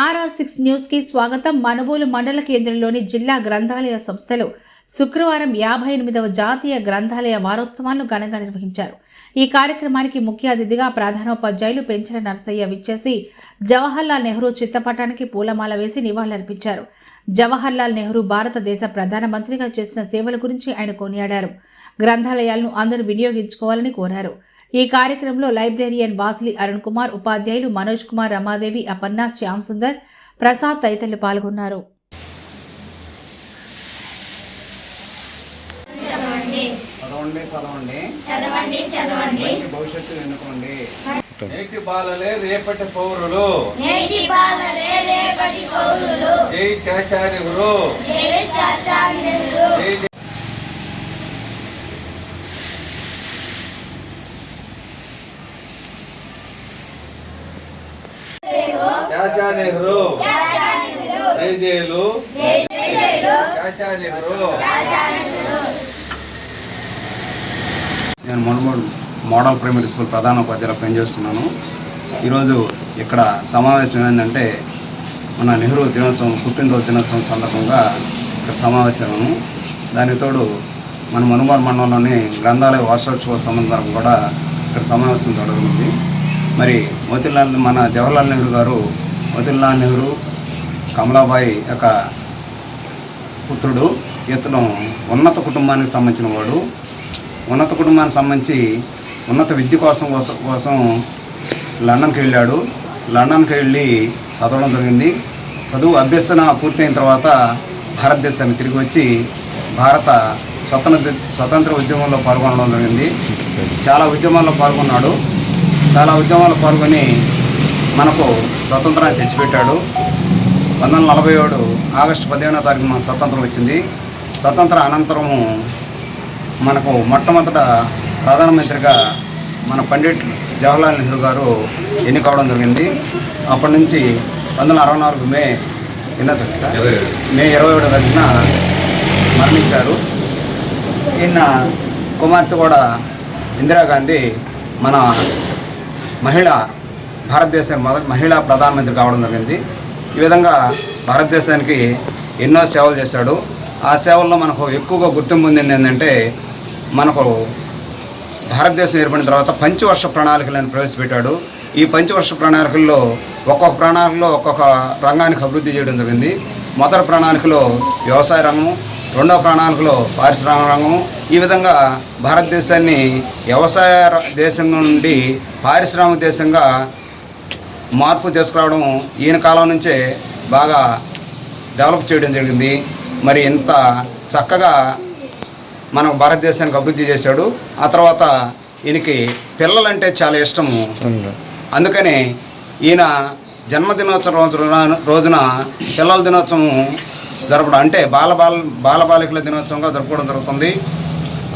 RR six న్యూస్కి స్వాగతం. మనుబోలు మండల కేంద్రంలోని జిల్లా గ్రంథాలయ సంస్థలో శుక్రవారం యాభై ఎనిమిదవ జాతీయ గ్రంథాలయ వారోత్సవాలను ఘనంగా నిర్వహించారు. ఈ కార్యక్రమానికి ముఖ్య అతిథిగా ప్రధానోపాధ్యాయులు పెంచిన నరసయ్య విచ్చేసి జవహర్లాల్ నెహ్రూ చిత్తపటానికి పూలమాల వేసి నివాళులర్పించారు. జవహర్లాల్ నెహ్రూ భారతదేశ ప్రధానమంత్రిగా చేసిన సేవల గురించి ఆయన కొనియాడారు. గ్రంథాలయాలను అందరూ వినియోగించుకోవాలని కోరారు. ఈ కార్యక్రమంలో లైబ్రేరియన్ వాసిలి అరుణ్ కుమార్ ఉపాధ్యాయులు మనోజ్ కుమార్ రమాదేవి అపర్ణ శ్యామ్ సుందర్ ప్రసాద్ తదితరులు పాల్గొన్నారు. చదవండి. చదవండి చదవండి. చదవండి మంచి భవిష్యత్తు ఎన్నుకోండి. నేటి బాలలే రేపటి పౌరులు. నేటి బాలలే రేపటి పౌరులు. జై చాచారి గురు జై చాచార్యులు జై జై- చాచా నెహ్రూ జై జైలు. చాచా నెహ్రూ నేను మనుమూడు మోడల్ ప్రైమరీ స్కూల్ ప్రధాన ఉపాధ్యాయులు పనిచేస్తున్నాను ఈరోజు ఇక్కడ సమావేశం ఏంటంటే మన నెహ్రూ దినోత్సవం పుట్టినరోజు దినోత్సవం సందర్భంగా ఇక్కడ సమావేశము దానికి తోడు మన మనుమార్ మండలంలోని గ్రంథాలయ వార్షోత్సవ సందర్భం కూడా ఇక్కడ సమావేశం జరుగుతుంది. మరి మోతిలాల్ మన జవహర్లాల్ నెహ్రూ గారు మోతిలాల్ నెహ్రూ కమలాబాయి యొక్క పుత్రుడు. ఇతను ఉన్నత కుటుంబానికి సంబంధించిన వాడు. ఉన్నత కుటుంబానికి సంబంధించి ఉన్నత విద్య కోసం కోసం కోసం లండన్కి వెళ్ళాడు. లండన్కి వెళ్ళి చదవడం జరిగింది. చదువు అభ్యసన పూర్తయిన తర్వాత భారతదేశానికి తిరిగి వచ్చి భారత స్వతంత్ర స్వతంత్ర ఉద్యమంలో పాల్గొనడం జరిగింది. చాలా ఉద్యమాల్లో పాల్గొన్నాడు. చాలా ఉద్యమాల్లో పాల్గొని మనకు స్వతంత్రాన్ని తెచ్చిపెట్టాడు. పంతొమ్మిది వందల నలభై ఏడు ఆగస్టు పదిహేనో తారీఖు మన స్వతంత్రం వచ్చింది. స్వతంత్ర అనంతరము మనకు మొట్టమొదట ప్రధానమంత్రిగా మన పండిట్ జవహర్లాల్ నెహ్రూ గారు ఎన్నుకోవడం జరిగింది. అప్పటి నుంచి పంతొమ్మిది వందల అరవై నాలుగు మే ఎన్నో తెలుసా? మే ఇరవై ఏడో తారీఖున మరణించారు. ఈయన కుమార్తె కూడా ఇందిరాగాంధీ మన మహిళ భారతదేశం మొదటి మహిళా ప్రధానమంత్రి కావడం జరిగింది. ఈ విధంగా భారతదేశానికి ఎన్నో సేవలు చేశాడు. ఆ సేవల్లో మనకు ఎక్కువగా గుర్తింపు పొందింది ఏంటంటే మనకు భారతదేశం ఏర్పడిన తర్వాత పంచవర్ష ప్రణాళికలను ప్రవేశపెట్టాడు. ఈ పంచవర్ష ప్రణాళికల్లో ఒక్కొక్క ప్రణాళికలో ఒక్కొక్క రంగానికి అభివృద్ధి చేయడం జరిగింది. మొదటి ప్రణాళికలో వ్యవసాయ రంగం రెండవ ప్రణాళికలో పారిశ్రామిక రంగం ఈ విధంగా భారతదేశాన్ని వ్యవసాయ దేశం నుండి పారిశ్రామిక దేశంగా మార్పు తీసుకురావడం ఈయన కాలం నుంచే బాగా డెవలప్ చేయడం జరిగింది. మరి ఇంత చక్కగా మన భారతదేశానికి అభివృద్ధి చేశాడు. ఆ తర్వాత ఈయనకి పిల్లలంటే చాలా ఇష్టము అందుకని ఈయన జన్మదినోత్సవం రోజున రోజున పిల్లల దినోత్సవం జరపడం అంటే బాల బాల బాలబాలికల దినోత్సవంగా జరుపుకోవడం జరుగుతుంది.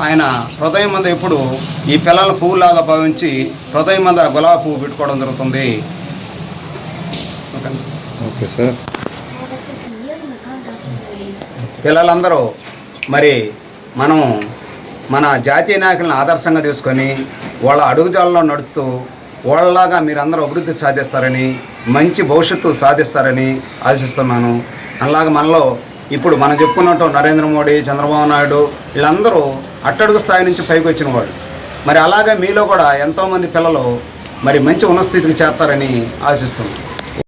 ఆయన హృదయం మీద ఎప్పుడు ఈ పిల్లల పువ్వులాగా భావించి హృదయం మీద గులాబీ పువ్వు పెట్టుకోవడం జరుగుతుంది. Okay okay sir. పిల్లలందరూ మరి మనం మన జాతీయ నాయకులను ఆదర్శంగా తీసుకొని వాళ్ళ అడుగుజాలలో నడుస్తూ వాళ్ళలాగా మీరందరూ అభివృద్ధి సాధిస్తారని మంచి భవిష్యత్తు సాధిస్తారని ఆశిస్తున్నాను. అలాగే మనలో ఇప్పుడు మనం చెప్పుకున్నట్టు నరేంద్ర మోడీ చంద్రబాబు నాయుడు వీళ్ళందరూ అట్టడుగు స్థాయి నుంచి పైకి వచ్చిన వాళ్ళు. మరి అలాగే మీలో కూడా ఎంతోమంది పిల్లలు మరి మంచి ఉన్నత స్థితికి చేస్తారని ఆశిస్తున్నాను.